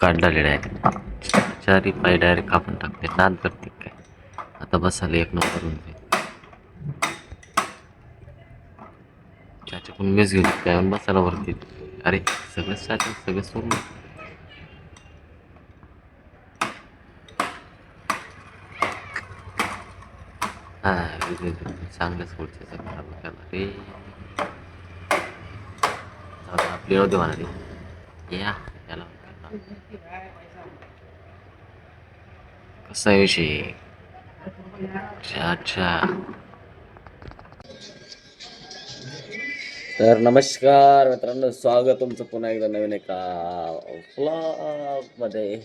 काढलेले आहेत चारी पाय डायरेक्ट कापून टाकते. नाद करते काय? आता बसायला एक नंबर होऊन जाईल. चाच्याकडून मीच घेऊन काय? बसायला वरती. अरे सगळं चाचा सगळं सोडून हा चांगल्याच पुढच्या खराब केला रे दे, आपली होते म्हणा या. कसा विषय? अच्छा तर नमस्कार मित्रांनो स्वागत तुमचं पुन्हा एकदा नवीन एका vlog मध्ये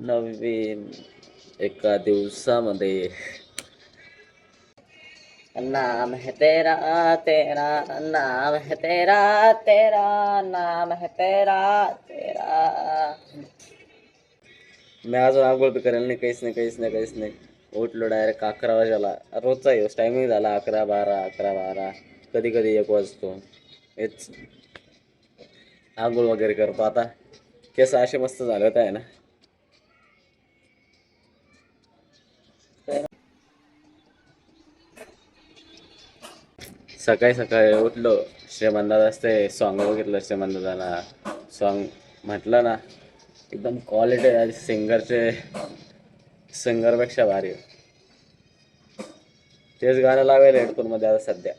नवीन एका दिवसामध्ये. नाम है तेरा तेरा नाम है तेरा तेरा नाम है तेरा तेरा। मी अजून आंघोळ बी करेल नाही काहीच नाही काहीच नाही काहीच नाही. उठलो डायरेक्ट अकरा वाजाला. रोजचा येऊस टायमिंग झाला अकरा बारा अकरा बारा. कधी कधी एक वाजतो. हेच. आंघोळ वगैरे करतो. आता केस असे मस्त झाले होते आहे ना? सकाळी सकाळी उठलो. श्रीमंदात असते सॉंग बघितलं श्रीमंदादाना सॉंग म्हटलं ना एकदम क्वालिटी सिंगरचे सिंगरपेक्षा भारी. तेच गाणं लावेल हेडफोनमध्ये आता सध्या.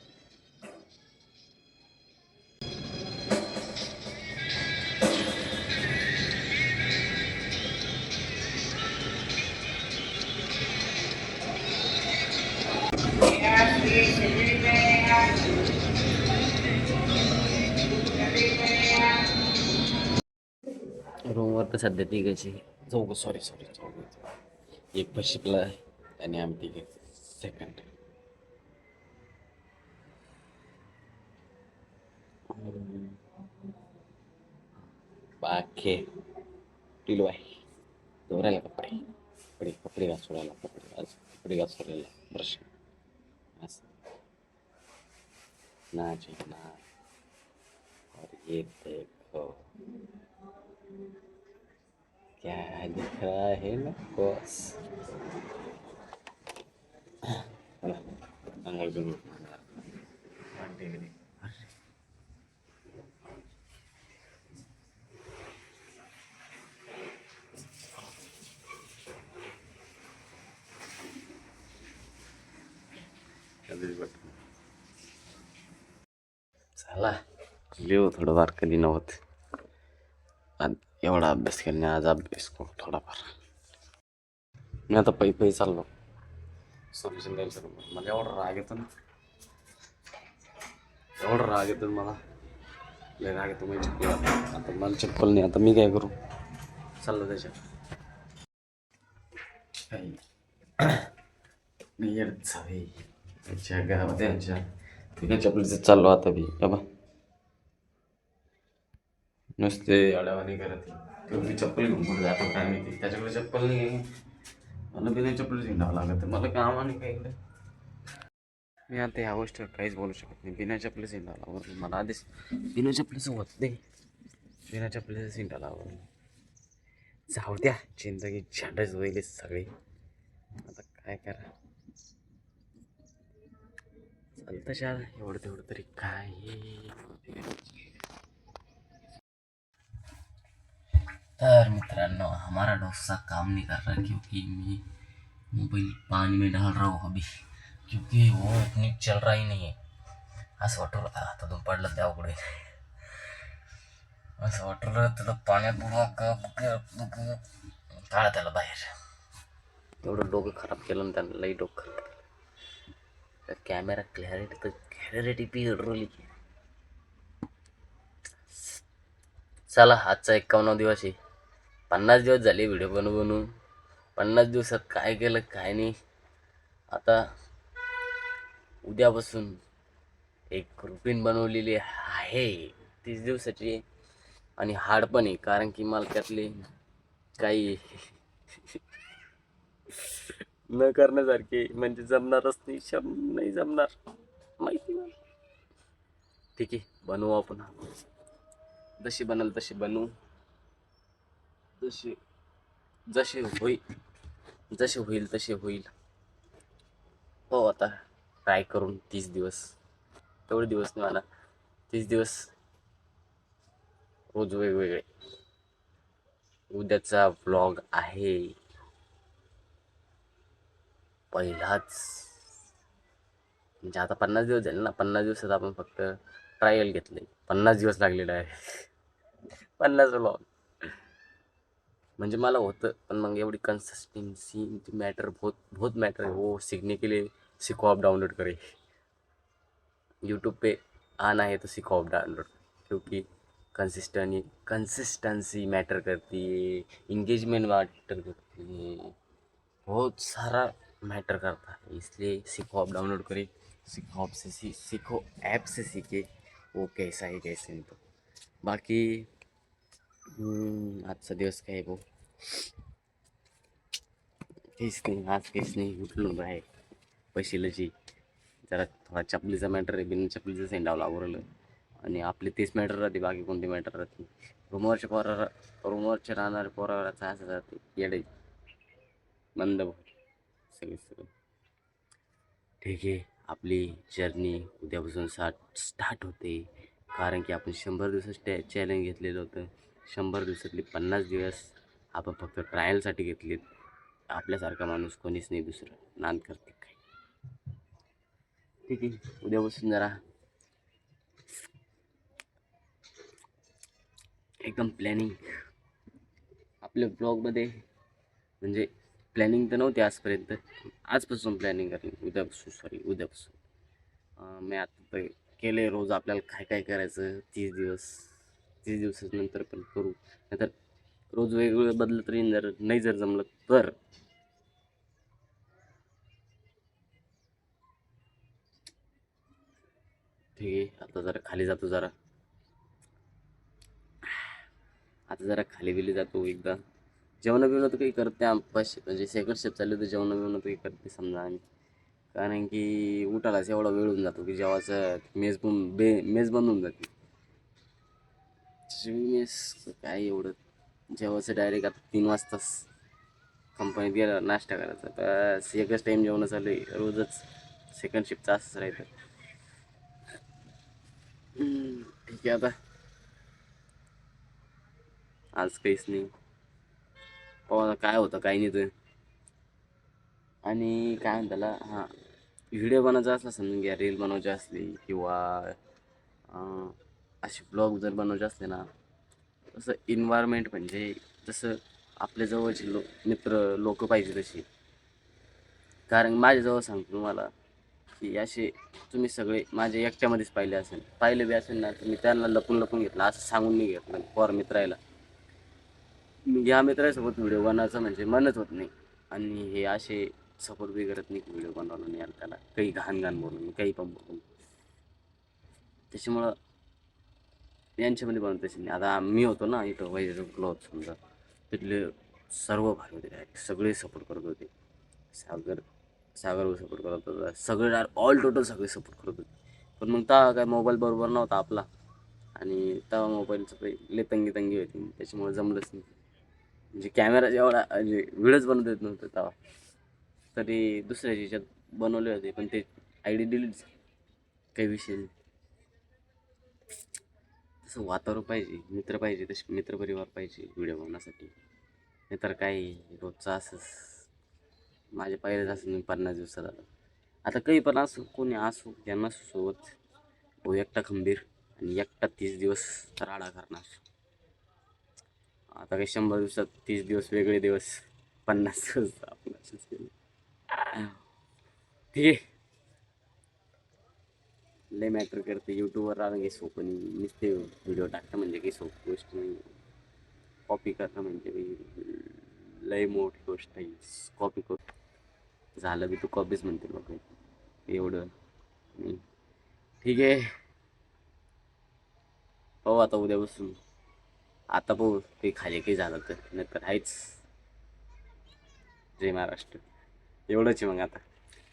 आता तर सध्या तिघाची चौघ सॉरी सॉरी चौघ एक पण शिकला आणि आम्ही तिघे सेकंड बाखे. टिलो आहे दोरायला कपडे. कपडे कपडे घास सोडायला कपडे कपडे घास सोडायला ब्रश असं ना जी ना और ये देखो. क्या दिख रहा है ना बॉस चला अंगावर घेऊन येऊ. भांडे बिंडे. कधीच बघ. चला लिहू थोडं वार कधी नव्हत आणि एवढा अभ्यास केल्याने आज अभ्यास करू थोडाफार. मी आता पै पै चाललो. समजून जाईल सर मला एवढा राग येतो ना. एवढा राग येतो मला. लय राग येतो माझी चप्पल आता मला चप्पल नाही. आता मी काय करू? चाललो त्याच्या काही मी येत जावे. त्यांच्या घरामध्ये यांच्या तिकडे चपलीचं चाललो आता बी. बाबा नुसते अडावाणी करत ते मी चप्पल घेऊन पुढे जातो काय माहिती त्याच्याकडे चप्पल नाही मला बिना चप्पल हिंडावं लागत मला काम आणि काय इकडे मी आता ह्या गोष्टीवर काहीच बोलू शकत नाही. बिना चपलीच हिंडावं लागत मला आधीच बिना चपलीचं होत नाही. बिना चपलीचं हिंडावं लागत जाऊ द्या. जिंदगी झंडच होईल सगळी. आता काय करा? चालतं शाळा. एवढं तेवढं तरी काय तर मित्रांनो हमारा डोसा काम नहीं कर रहा क्योंकि मैं मोबाइल पानी में डाल रहा हूँ अभी। क्योंकि वो इतनी चल रहा ही नहीं है। असं वाटलं आता तो पडलं त्या अवघड असं वाटलं त्याला पाण्यात बुडवा काढा त्याला बाहेर। तेवढं डोकं खराब केलं ना त्यानं लई डोकं खराब केलं. कॅमेरा क्लॅरिटी तर क्लॅरिटी पी हडरवली चला आजचा एक्कावन्न दिवस आहे. पन्नास दिवस झाले व्हिडिओ बनवून बनवून पन्नास दिवसात काय केलं काय नाही. आता उद्यापासून एक रुटीन बनवलेली आहे. तीस दिवसाची आणि हार्ड पण आहे कारण की मला त्यातले काही न करण्यासारखे म्हणजे जमणारच नाही शम नाही जमणार. माहिती ठीक आहे बनवू आपण. जशी बनल तशी बनवू. जसे जसे होईल जसे होईल तसे होईल. हो आता ट्राय करून तीस दिवस तेवढे दिवस नाही मला तीस दिवस रोज वेगवेगळे. उद्याचा व्लॉग आहे. पहिलाच. म्हणजे आता पन्नास दिवस झाले ना पन्नास दिवसात आपण फक्त ट्रायल घेतले. पन्नास दिवस लागलेले आहे पन्नास व्लॉग म्हणजे मला होतं, पण मग एवढी कंसिस्टेंसी मैटर बहुत बहुत मैटर है वो सीखने के लिए सीखो आप डाउनलोड करें. यूट्यूब पे आना है तो सीखो आप डाउनलोड क्योंकि कंसिस्टेंसी कंसिस्टेंसी मैटर करती है इंगेजमेंट मैटर करती है. बहुत सारा मैटर करता है. इसलिए सीखो आप डाउनलोड करें. सीखो ऐप से सीखो ऐप से सीखे. वो कैसा है, कैसे नहीं तो. बाकी आजचा दिवस काय आहे भाऊ? काहीच नाही आज काहीच नाही उठलो आहे पैशीलाची जरा थोडा चपलीचा मॅटर आहे बिन चपलीचं सेंडावला आवरलं. आणि आपले तेच मॅटर राहते बाकी कोणते मॅटर राहते? रूमवरच्या पोरा रूमवरच्या राहणारे पोरावरचा असं राहते येडे. मंद सगळे सगळं. ठीक आहे आपली जर्नी उद्यापासून साठ स्टार्ट होते. कारण की आपण शंभर दिवसाचं चॅलेंज घेतलेलं होतं. शंभर दिवसातली पन्नास दिवस आपण फक्त ट्रायलसाठी घेतलेत. आपल्यासारखा माणूस कोणीच नाही दुसरं. नांद करते काय ठीक आहे. उद्यापासून जरा एकदम प्लॅनिंग आपल्या ब्लॉगमध्ये म्हणजे प्लॅनिंग तर नव्हती आजपर्यंत. आजपासून प्लॅनिंग करेन उद्यापासून सॉरी उद्यापासून मी आता केले रोज. आपल्याला काय काय करायचं? तीस दिवस. तीस दिवसानंतर पण करू. नाहीतर रोज वेगवेगळं बदलत तरी जर नाही जर जमलं तर. ठीक आहे आता जरा खाली जातो जरा. आता जरा खाली बिली जातो एकदा. जेवण बिवणं तर काही करते आमपाशी म्हणजे सेकंड स्टेप चालले तर जेवण बिवणं तर काही करते समजा आम्ही. कारण की उठायलाच एवढा वेळ होऊन जातो की जेव्हाचं मेज पण बे मेज बंद होऊन जाते. काय एवढं? जेवायचं डायरेक्ट आता तीन वाजताच. कंपनीत गेला नाश्ता करायचा. बस एकच टाईम जेवण चालू आहे. रोजच सेकंड शिफ्टचा असंच राहतं ठीक आहे आता. आज काहीच नाही. पाहू आता काय होतं काही नाही तर आणि काय म्हणताला हां. व्हिडिओ बनवायचा असला समजून घ्या. रील बनवायची असली किंवा असे ब्लॉग जर बनवायचे असले ना तसं इन्व्हायरमेंट म्हणजे जसं आपल्या जवळचे लो मित्र लोक पाहिजे तशी. कारण माझ्याजवळ सांगतो तुम्हाला की असे तुम्ही सगळे माझे एकट्यामध्येच पाहिले असेल. पाहिले बी असेल ना तर मी त्यांना लपून लपून घेतलं असं सांगून नाही घेतलं पॉर मित्रायला. या मित्रासोबत व्हिडिओ बनवायचा म्हणजे मनच होत नाही. आणि हे असे सपोर्ट बी करत नाही व्हिडिओ बनवला नाही यार त्याला काही घाण घाण बोलून काही पण बोलून. त्याच्यामुळं यांच्यामध्ये बनवत असेल नाही. आता मी होतो ना इथं वैर क्लॉथ समजा. तिथले सर्व भारी होते सगळे सपोर्ट करत होते. सागर सागर सपोर्ट करत होता. सगळे ऑल टोटल सगळे सपोर्ट करत होते. पण मग तेव्हा काय मोबाईल बरोबर नव्हता आपला. आणि तेव्हा मोबाईलचं काही लय तंगी तंगी होती. त्याच्यामुळे जमलंच नाही. म्हणजे कॅमेरा जेवढा म्हणजे वेळच बनवता येत नव्हतं तेव्हा. तरी दुसऱ्या ह्याच्यात बनवले होते पण ते आय डी डिलीट काही विषय नाही. असं वातावरण पाहिजे मित्र पाहिजे तसे मित्रपरिवार पाहिजे व्हिडिओ बनवण्यासाठी नाहीतर काही रोजचा असंच माझ्या पहिल्याच असं मी पन्नास दिवसात आलं आता काही पण असो कोणी असो त्यांना सोबत तो एकटा खंबीर आणि एकटा तीस दिवस राडा करणार. आता काही शंभर दिवसात तीस दिवस वेगळे दिवस पन्नास दिवस आपण ठीक आहे. लय मॅटर करते. यूट्यूबवर राहणं काही सोपं नाही. नुसते व्हिडिओ टाकणं म्हणजे काही सोपी गोष्ट नाही. कॉपी करणं म्हणजे काही लय मोठी गोष्ट आहे. कॉपी कर. झालं बी तू कॉपीच म्हणते लोक एवढं. ठीक आहे. पाहू आता उद्यापासून आता पाहू. ते खाली काही झालं तर. नाहीतर आहेच. जय महाराष्ट्र. एवढंच आहे मग आता.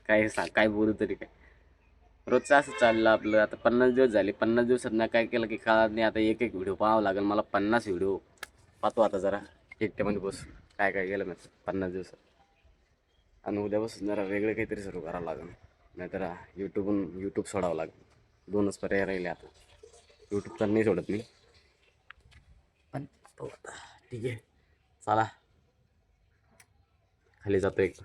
काय सांग? काय बोलू तरी काय? रोजचं असं चाललं आपलं. आता पन्नास दिवस झाले. पन्नास दिवसात ना काय केलं की काळात नाही आता एक एक व्हिडिओ पाहावं लागेल. मला पन्नास व्हिडिओ पाहतो आता जरा. एकट्यामध्ये बस काय काय केलं मी पन्नास दिवसात. आणि उद्यापासून जरा वेगळं काहीतरी सुरू करावं लागेल. नाहीतर यूट्यूबहून यूट्यूब सोडावं लागेल. दोनच पर्याय राहिले आता. यूट्यूब तर नाही सोडत मी. पण ठीक आहे. चला. खाली जातो एक.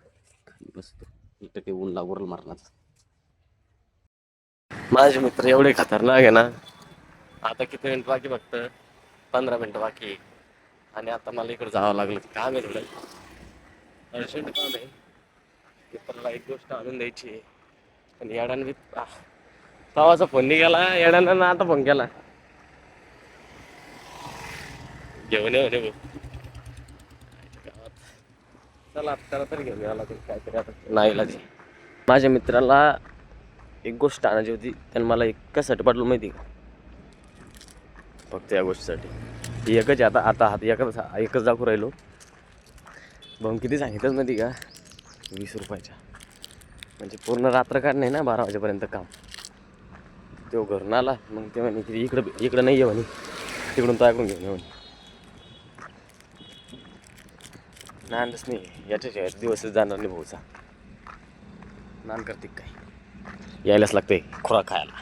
खाली बसतो. इथं ते ऊन लागून मारणार माझे मित्र एवढे खतरनाक आहे ना. आता किती मिनिट बाकी फक्त? पंधरा मिनिटं बाकी. आणि आता मला इकडे जावं लागलं. काम आहे थोडं. अर्जंट काम आहे. मित्राला एक गोष्ट आणून द्यायची आहे. पण येडाने बी तवाचा फोन निघाला. येडानं ना आता फोन केला. घेऊन येऊ म्हणे भाऊ. चला आता तरी घेऊन यावं लागेल. काहीतरी आता नाही लागेल माझ्या मित्राला एक गोष्ट आणायची होती त्यानं मला एक कशासाठी पाठवलं माहिती का? फक्त या गोष्टीसाठी. ही एकच आहे आता आता हात एकच एकच दाखवू राहिलो. भाऊ किती सांगितलंच माहिती का? वीस रुपयाच्या. म्हणजे पूर्ण रात्र काढ नाही ना बारा वाजेपर्यंत काम. तो घरून आला मग ते म्हणे की इकडं इकडं नाही आहे म्हणे. तिकडून तो ऐकून घेऊन ये म्हणे. नानच नाही याच्याशिवाय दिवसच जाणार नाही भाऊचा. नान करते काय? यायलाच लागते खुराक खायला.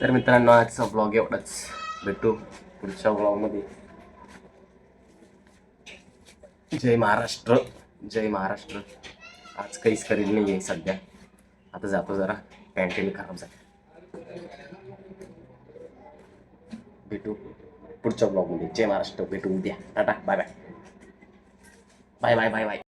तर मित्रांनो आजचा ब्लॉग एवढाच. भेटू पुढच्या ब्लॉगमध्ये जय महाराष्ट्र जय महाराष्ट्र. आज काहीच करील नाही आहे सध्या. आता जातो जरा पॅन्टेन खराब झाली. भेटू पुढच्या ब्लॉगमध्ये जय महाराष्ट्र भेटू उद्या. Tata bye bye bye bye bye bye